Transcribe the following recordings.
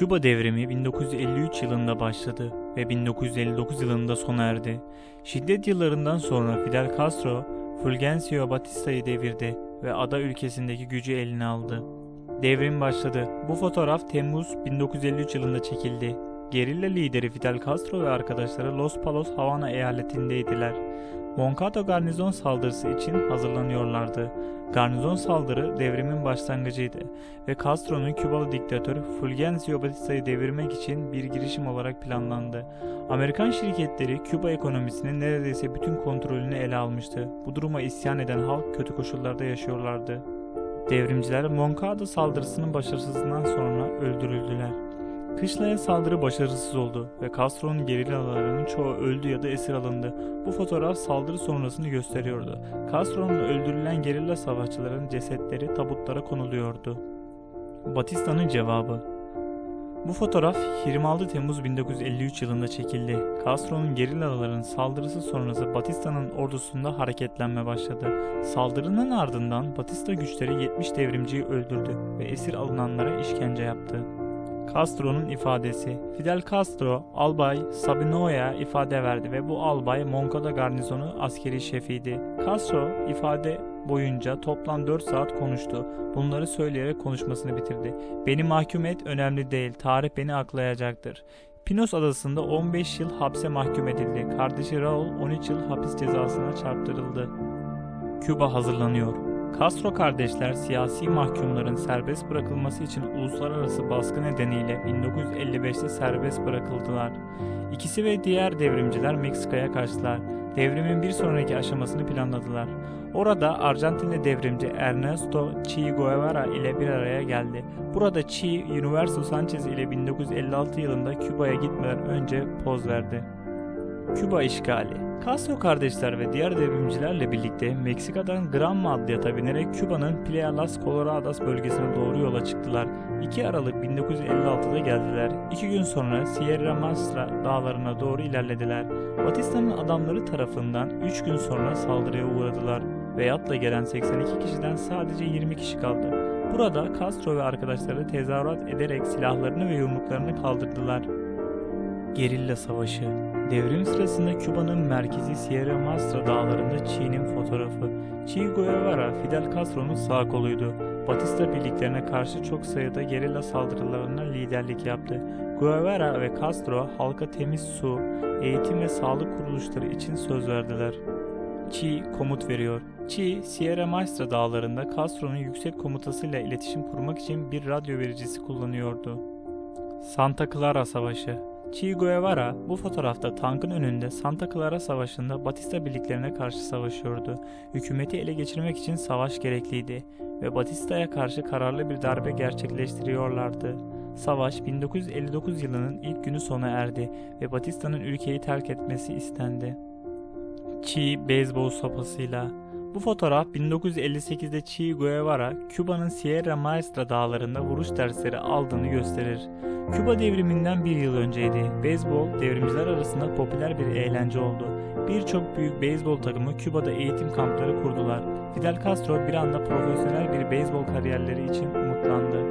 Küba devrimi 1953 yılında başladı ve 1959 yılında sona erdi. Şiddet yıllarından sonra Fidel Castro, Fulgencio Batista'yı devirdi ve ada ülkesindeki gücü eline aldı. Devrim başladı. Bu fotoğraf Temmuz 1953 yılında çekildi. Gerilla lideri Fidel Castro ve arkadaşları Los Palos Havana eyaletindeydiler. Moncada garnizon saldırısı için hazırlanıyorlardı. Garnizon saldırı devrimin başlangıcıydı ve Castro'nun Kübalı diktatör Fulgencio Batista'yı devirmek için bir girişim olarak planlandı. Amerikan şirketleri Küba ekonomisinin neredeyse bütün kontrolünü ele almıştı. Bu duruma isyan eden halk kötü koşullarda yaşıyorlardı. Devrimciler Moncada saldırısının başarısızlığından sonra öldürüldüler. Kışlaya saldırı başarısız oldu ve Castro'nun gerillalarının çoğu öldü ya da esir alındı. Bu fotoğraf saldırı sonrasını gösteriyordu. Castro'nun öldürülen gerilla savaşçıların cesetleri tabutlara konuluyordu. Batista'nın cevabı Bu fotoğraf 26 Temmuz 1953 yılında çekildi. Castro'nun gerillaların saldırısı sonrası Batista'nın ordusunda hareketlenme başladı. Saldırının ardından Batista güçleri 70 devrimciyi öldürdü ve esir alınanlara işkence yaptı. Castro'nun ifadesi. Fidel Castro, Albay Sabino'ya ifade verdi ve bu albay Moncada garnizonu askeri şefiydi. Castro ifade boyunca toplam 4 saat konuştu. Bunları söyleyerek konuşmasını bitirdi. Beni mahkum et önemli değil, tarih beni aklayacaktır. Pinos adasında 15 yıl hapse mahkum edildi. Kardeşi Raul 13 yıl hapis cezasına çarptırıldı. Küba hazırlanıyor. Castro kardeşler siyasi mahkumların serbest bırakılması için uluslararası baskı nedeniyle 1955'te serbest bırakıldılar. İkisi ve diğer devrimciler Meksika'ya kaçtılar. Devrimin bir sonraki aşamasını planladılar. Orada Arjantinli devrimci Ernesto Che Guevara ile bir araya geldi. Burada Che, Universo Sanchez ile 1956 yılında Küba'ya gitmeden önce poz verdi. Küba işgali Castro kardeşler ve diğer devrimcilerle birlikte Meksika'dan Granma adlı yata binerek Küba'nın Playa Las Coloradas bölgesine doğru yola çıktılar. 2 Aralık 1956'da geldiler. 2 gün sonra Sierra Maestra dağlarına doğru ilerlediler. Batista'nın adamları tarafından 3 gün sonra saldırıya uğradılar ve yatla gelen 82 kişiden sadece 20 kişi kaldı. Burada Castro ve arkadaşları tezahürat ederek silahlarını ve yumruklarını kaldırdılar. Gerilla Savaşı Devrim sırasında Küba'nın merkezi Sierra Maestra dağlarında Chi'nin fotoğrafı. Che Guevara, Fidel Castro'nun sağ koluydu. Batista birliklerine karşı çok sayıda gerilla saldırılarına liderlik yaptı. Guevara ve Castro halka temiz su, eğitim ve sağlık kuruluşları için söz verdiler. Chi komut veriyor. Chi, Sierra Maestra dağlarında Castro'nun yüksek komutasıyla iletişim kurmak için bir radyo vericisi kullanıyordu. Santa Clara Savaşı Che Guevara bu fotoğrafta tankın önünde Santa Clara Savaşı'nda Batista birliklerine karşı savaşıyordu. Hükümeti ele geçirmek için savaş gerekliydi ve Batista'ya karşı kararlı bir darbe gerçekleştiriyorlardı. Savaş 1959 yılının ilk günü sona erdi ve Batista'nın ülkeyi terk etmesi istendi. Che beyzbol sopasıyla bu fotoğraf 1958'de Che Guevara, Küba'nın Sierra Maestra dağlarında vuruş dersleri aldığını gösterir. Küba devriminden bir yıl önceydi. Beyzbol devrimciler arasında popüler bir eğlence oldu. Birçok büyük beyzbol takımı Küba'da eğitim kampları kurdular. Fidel Castro bir anda profesyonel bir beyzbol kariyerleri için umutlandı.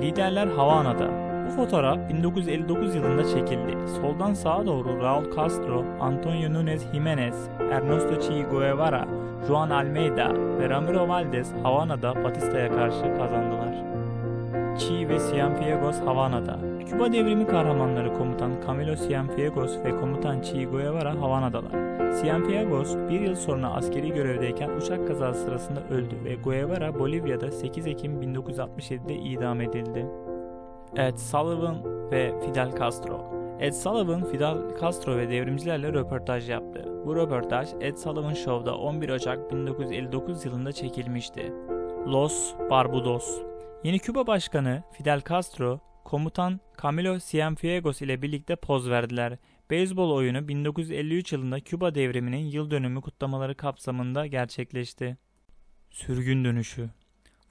Liderler Havana'da. Bu fotoğraf 1959 yılında çekildi. Soldan sağa doğru Raul Castro, Antonio Nunez Jimenez, Ernesto Che Guevara, Juan Almeida ve Ramiro Valdez Havana'da Batista'ya karşı kazandılar. Che ve Cienfuegos Havana'da. Küba devrimi kahramanları komutan Camilo Cienfuegos ve komutan Che Guevara Havana'dalar. Cienfuegos bir yıl sonra askeri görevdeyken uçak kazası sırasında öldü ve Guevara Bolivya'da 8 Ekim 1967'de idam edildi. Ed Sullivan ve Fidel Castro. Ed Sullivan, Fidel Castro ve devrimcilerle röportaj yaptı. Bu röportaj Ed Sullivan Show'da 11 Ocak 1959 yılında çekilmişti. Los Barbudos Yeni Küba Başkanı Fidel Castro, komutan Camilo Cienfuegos ile birlikte poz verdiler. Beyzbol oyunu 1953 yılında Küba devriminin yıl dönümü kutlamaları kapsamında gerçekleşti. Sürgün dönüşü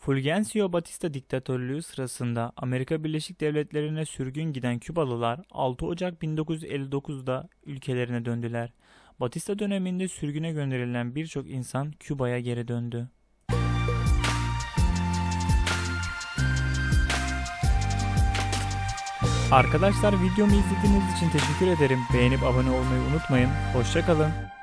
Fulgencio Batista diktatörlüğü sırasında Amerika Birleşik Devletleri'ne sürgün giden Kübalılar 6 Ocak 1959'da ülkelerine döndüler. Batista döneminde sürgüne gönderilen birçok insan Küba'ya geri döndü. Arkadaşlar videomu izlediğiniz için teşekkür ederim. Beğenip abone olmayı unutmayın. Hoşçakalın.